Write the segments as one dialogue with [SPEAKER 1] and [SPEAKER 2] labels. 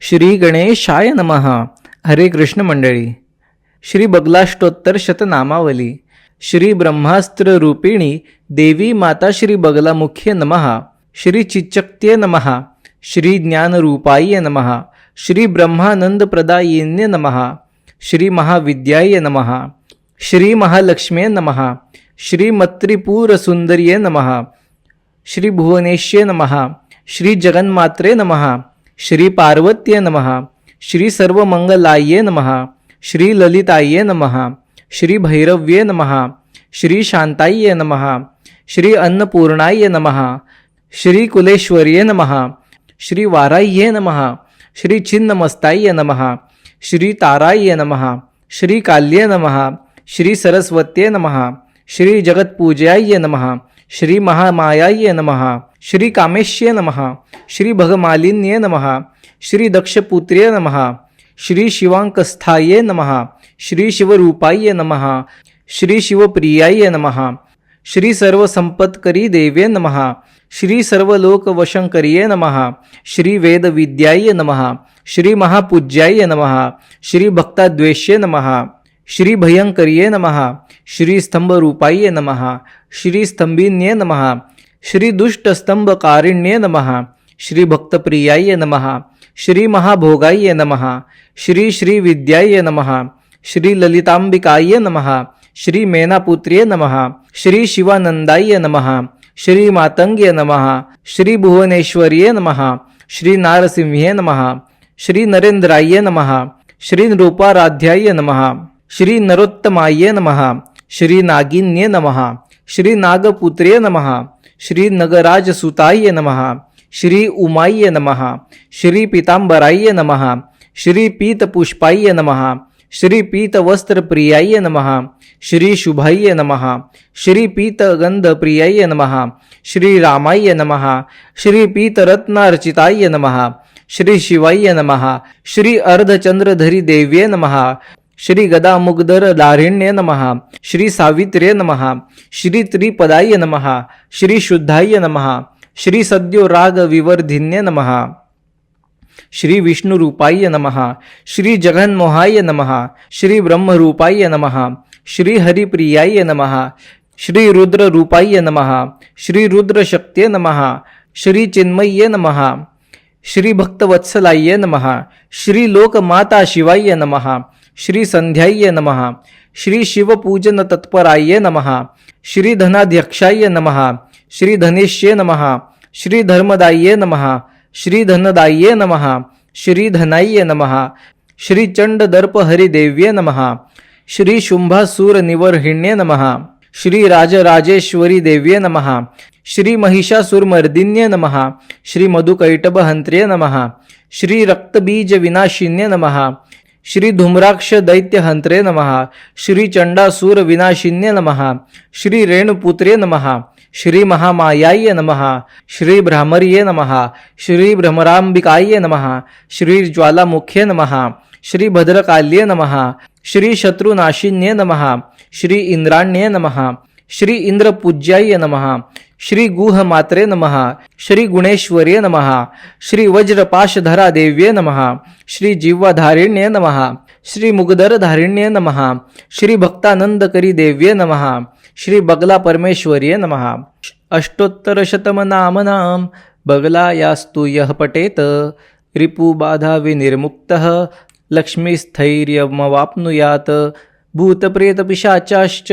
[SPEAKER 1] श्री गणेशाय नमः. हरे कृष्ण मंडळी. श्री बगलाष्टोत्तर शतनामावली. श्री ब्रह्मास्त्र रूपिणी देवी माता श्री बगलामुख्य नमः. श्री चिच्चक्त्ये नमः. श्री ज्ञानरूपाय नमः. श्री ब्रह्मानंद प्रदायिन्य नमः. श्री महाविद्याय नमः. श्री महालक्ष्म्ये नमः. श्री मत्रिपूरसुंदर्ये नमः. श्री भुवनेश्ये नमः. श्री जगन्मात्रे नमः. श्री पार्वत्ये नमः श्री सर्वमंगलाये नमः श्री ललिताये नमः श्री भैरव्ये नमः श्री शांताये नमः श्री अन्नपूर्णाय नमः श्री कुलेश्वर्ये नमः श्री वाराह्ये नमः श्री छिन्नमस्ताय नमः श्री ताराय नमः श्री काल्ये नमः श्री सरस्वत्ये नमः श्री जगत्पूज्याय नमः श्री महामायाय नमः श्री कामेश्ये नमः श्री भगमालिन्ये नम श्री दक्षपुत्र्ये नमः श्री शिवांकस्थाये नम श्री शिवरूपाय नमः श्री शिवप्रियाय नमः श्री सर्वसंपत्करी नमः श्री सर्वलोकवशंकर्ये नम श्री वेदविद्याय नमः श्री महापूज्याय नमः श्री भक्ताद्वेष्ये नम श्री भयंकर्ये नम श्री स्तंभरूपाय नमः श्री स्तंभिन्ये नमः श्री दुष्टस्तंभकारिण्ये नमः। श्री भक्तप्रियाय नमः। श्री महाभोगाय नमः। श्री श्री विद्याय नमः। श्री ललितांबिकाय नमः। श्री मेनापुत्र्ये नमः। श्री शिवानंदाय नमः। श्री मातंग्ये नमः। श्री भुवनेश्वर्ये नमः। श्री नारसिंह्ये नमः। श्री नरेंद्राय नमः। श्री नृपाराध्याय नमः। श्री नरोत्तमाय नमः। श्री नागिन्ये नमः। श्री नागपुत्र्ये नमः। श्री नगराजसुताय नमः श्री उमाय नमः श्री पीतांबराय नमः श्री पीतपुष्पाय नमः श्री पीत वस्त्र पीतवस्त्रप्रियाय नमः श्री शुभाय नमः श्री पीतगंधप्रियाय नमः श्री रामाय नमः श्री पीतरत्नार्चिताय नमः श्री शिवाय नमः श्री अर्धचंद्रधरी देव्ये नमः श्री गदामुग्धर दारिण्ये नम श्री सावित्र्ये नम श्री त्रिपदाय नमः श्री शुद्धाय नमः श्री सद्यो राग विवर्धिन्ये नमः श्री विष्णुरूपाय नम श्री जगन्मोहाय नमः श्री ब्रह्मरूपाय नम श्री हरिप्रियाय नमः श्री रुद्ररूपाय नम श्री रुद्र रुद्रशक्त्ये नमः श्री चिन्मय्ये नम श्री भक्तवत्सलाय नमः श्री लोकमाता शिवाय नमः श्री संध्याय नमः श्री शिवपूजन तत्पराय नमः श्री धनाध्यक्षाय नमः श्री धनेश्ये नमः श्री धर्मदाये नमः श्री धनदाये नमः श्री धनाय नमः श्री चंडदर्प हरिदेव्ये नमः श्री शुंभासूर निवर्हिण्ये नमः श्री राजराजेश्वरी देव्ये नमः श्री महिषासुरमर्दिन्ये नमः श्री मधुकैटभहंत्र्ये नमः श्री रक्तबीज विनाशिन्ये नमः श्री धूम्राक्ष दैत्यहंत्रे नमः, श्री चंडासूर विनाशिन्ये नम, श्री रेणुपुत्रे नम, श्री महामायाय नम, श्री भ्रामर्ये नमः, श्री भ्रमरांबिकाय नम, श्री ज्वालामुख्ये नमः, श्री भद्रकाल्ये नम, श्री शत्रुनाशिन्ये नमः, श्री इंद्राण्ये नमः श्री इंद्रपूज्याय नमहा श्री गुह मात्रे नमहा श्री गुणेश्वर्य नमहा श्री वज्रपाशधरा देव्ये नमहा श्री जीवाधारिण्ये नमहा श्री मुगदरधारिण्ये नमहा श्री भक्तानंदकरी देव्ये नमहा श्री बगला परमेश्वर्ये नमहा अष्टोत्तरशतमनामनां बगलायास्तु यः पटेत रिपुबाधाविनिर्मुक्तः लक्ष्मीस्थैर्यमवाप्नुयात भूतप्रेतपिशाचाश्च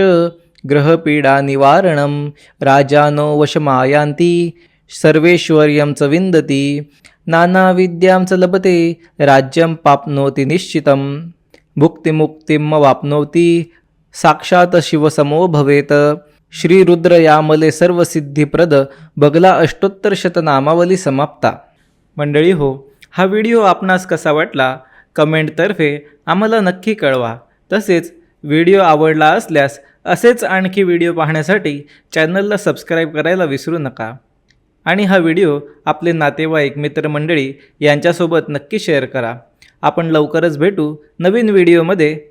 [SPEAKER 1] ग्रहपीडानिवारणं राजानो वशमायान्ति सर्वेश्वर्यं च विन्दति नानाविद्यां च लभते राज्यं पाप्नोति निश्चितं भुक्तिमुक्तिमवाप्नोति साक्षात शिवसमो भवेत। श्री रुद्र सर्वसिद्धिप्रद बगला अष्टोत्तर शतनामावली समाप्ता। मंडळी हो हा व्हिडिओ आपणास कसा वाटला? कमेंटतर्फे आम्हाला नक्की कळवा. तसेच व्हिडिओ आवडला असल्यास असेच आणखी व्हिडिओ पाहण्यासाठी चॅनलला सबस्क्राईब करायला विसरू नका. आणि हा व्हिडिओ आपले नातेवाईक मित्रमंडळी यांच्यासोबत नक्की शेअर करा. आपण लवकरच भेटू नवीन व्हिडिओमध्ये.